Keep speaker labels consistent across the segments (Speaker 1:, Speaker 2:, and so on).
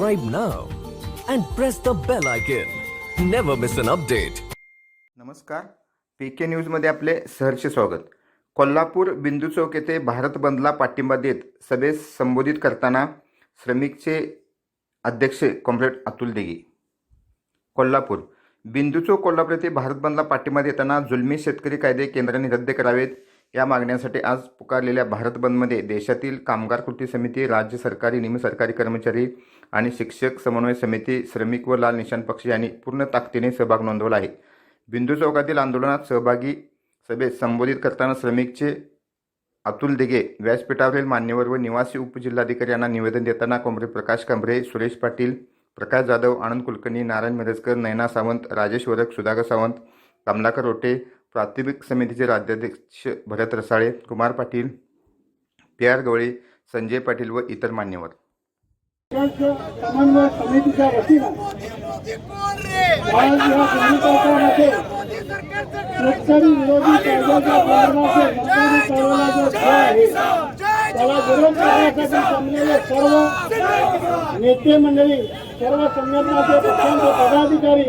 Speaker 1: Subscribe now and press the bell icon. Never miss an update.
Speaker 2: नमस्कार. P K न्यूजमध्ये आपले सहर्ष स्वागत. कोल्हापूर बिंदू चौक येथे भारत बंदला पाठिंबा देत सभेस संबोधित करताना श्रमिकचे अध्यक्ष कॉम्रेड अतुल देगी. कोल्हापूर. बिंदू चौक कोल्हापूर येथे भारत बंदला पाठिंबा देताना जुलमी शेतकरी कायदे केंद्राने रद्द करावेत. या मागण्यांसाठी आज पुकारलेल्या भारत बंदमध्ये देशातील कामगार कृती समिती राज्य सरकारी निम सरकारी कर्मचारी आणि शिक्षक समन्वय समिती श्रमिक व लाल निशाण पक्ष यांनी पूर्ण ताकदीने सहभाग नोंदवला आहे. बिंदू चौकातील आंदोलनात सहभागी सभेत संबोधित करताना श्रमिकचे अतुल दिघे व्यासपीठावरील मान्यवर व निवासी उपजिल्हाधिकारी यांना निवेदन देताना कोंबरे प्रकाश कांबरे सुरेश पाटील प्रकाश जाधव आनंद कुलकर्णी नारायण मिरजकर नयना सावंत राजेश वरक सुधाकर सावंत कमलाकर रोटे प्राथमिक समितीचे राज्याध्यक्ष भरत रसाळे कुमार पाटील पी आर गवळे संजय पाटील व इतर मान्यवर.
Speaker 3: समन्वय समितीच्या वतीनं आज या शेतकरी विरोधी कायद्याच्या करण्याचा खेळ आहे त्याला विरोध करण्यासाठी जमलेले सर्व नेते मंडळी सर्व संघटनाचे पक्षांचे पदाधिकारी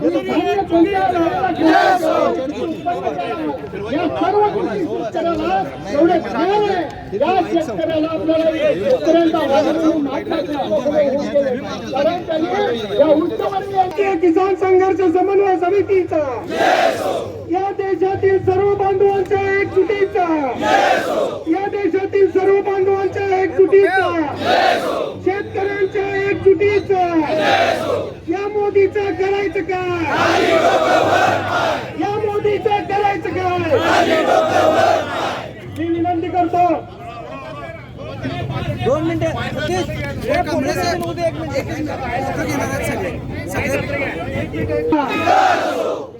Speaker 3: या सर्व शेतकऱ्याला एवढे ज्ञान आहे या शेतकऱ्याला आपल्याला शेतकऱ्यांचा कारण त्यांनी या किसान संघर्ष समन्वय समितीचा. या देशातील सर्व बांधवांच्या एकजुटीचा. या देशातील सर्व बांधवांच्या एकजुटीचा शेतकऱ्यांच्या एकजुटीचा या मोदीचं करायचं काय? या मोदीचं करायचं काय? मी विनंती करतो.
Speaker 4: दोन मिनिटं.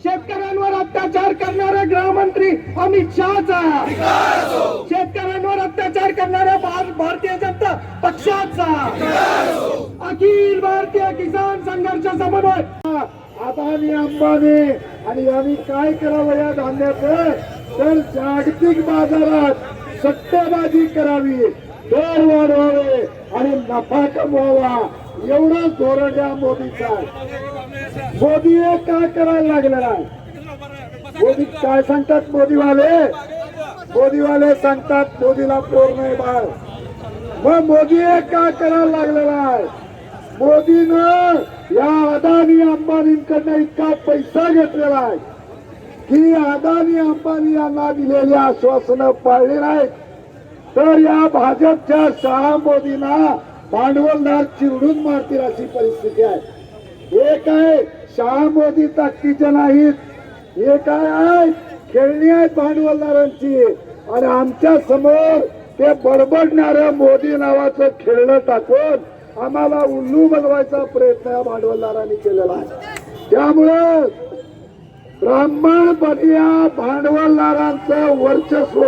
Speaker 3: शेतकऱ्यांवर अत्याचार करणारा गृहमंत्री अमित शहाचा. शेतकऱ्यांवर अत्याचार करणाऱ्या भार- भारतीय जनता पक्षाचा. अखिल भारतीय यांचा समन्वय आता अदानी अंबानी आणि आम्ही काय करावं या धान्याचं? तर जागतिक बाजारात सट्टेबाजी करावी. दर वाढवावे आणि नफा कमवावा. एवढंच धोरण या मोदीचा मोदी हे काय करायला लागलेला आहे? मोदी काय सांगतात मोदीवाले? मोदीवाले सांगतात मोदीला पोर नाही बाळ. मग मोदी हे काय करायला लागलेला आहे? मोदीनं या अदानी अंबानींकडनं इतका पैसा घेतलेला आहे की अदानी अंबानी यांना दिलेली आश्वासनं पाळली नाहीत. तर या भाजपच्या शहा मोदींना भांडवलदार चिरडून मारतील अशी परिस्थिती आहे. हे काय शहा मोदी ताकदीचे नाहीत. हे काय आहे? खेळणी आहेत भांडवलदारांची. आणि आमच्यासमोर ते बडबडणारं मोदी नावाचं खेळणं टाकून आम्हाला उल्लू बनवायचा प्रयत्न या भांडवलदारांनी केलेला आहे. त्यामुळं ब्राह्मण या भांडवलदारांचं वर्चस्व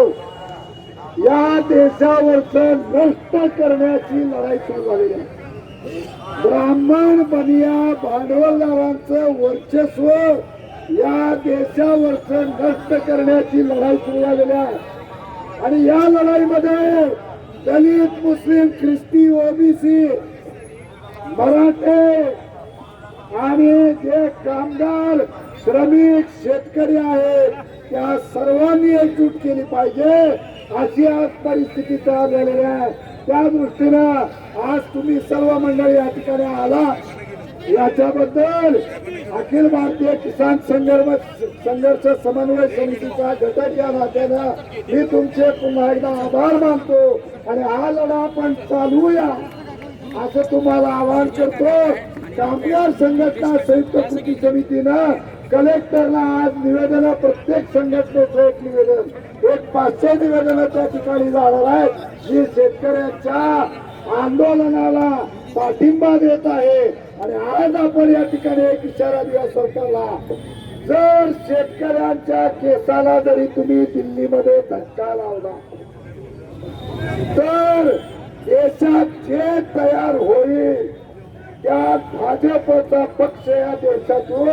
Speaker 3: या देशावरच नष्ट करण्याची लढाई सुरू झालेली आहे. ब्राह्मण बनिया भांडवलदारांचं वर्चस्व या देशावरच नष्ट करण्याची लढाई सुरू झालेली आहे. आणि या लढाईमध्ये दलित मुस्लिम ख्रिस्ती ओबीसी मराठे आणि जे कामगार श्रमिक शेतकरी आहेत त्या सर्वांनी एकजूट केली पाहिजे अशी आज परिस्थिती तयार झालेली आहे. त्या दृष्टीनं आज तुम्ही सर्व मंडळी या ठिकाणी आला. याच्याबद्दल अखिल भारतीय किसान संघर्ष संघर्ष समन्वय समितीचा घटक या नात्यानं मी तुमचे पुन्हा एकदा आभार मानतो. आणि हा लढा आपण चालवूया. असं तुम्हाला आवाहन करतो. कामगार संघटना संयुक्त कृती समितीनं कलेक्टरला आज निवेदन प्रत्येक संघटनेचं एक निवेदन. एक पाचशे निवेदन त्या ठिकाणी जाणार आहेत. जी शेतकऱ्यांच्या आंदोलनाला पाठिंबा देत आहे. आणि आज आपण या ठिकाणी एक इशारा दिला सरकारला. जर शेतकऱ्यांच्या केसाला जरी तुम्ही दिल्लीमध्ये धक्का लावला तर तयार होईल. त्या भाजपचा पक्ष या देशातून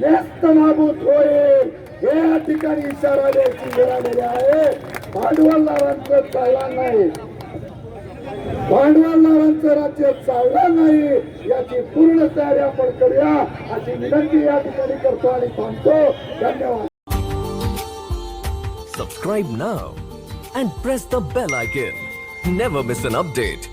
Speaker 3: नेस्त नाबूत होईल. हे या ठिकाणी इशारा द्यायची मिळालेले आहे. भांडवलदारांचं चालणार नाही. भांडवलदारांचं राज्य चालणार नाही. याची पूर्ण तयारी आपण करूया. अशी विनंती या ठिकाणी करतो आणि थांबतो. धन्यवाद.
Speaker 1: Subscribe now and press the bell icon. Never miss an update.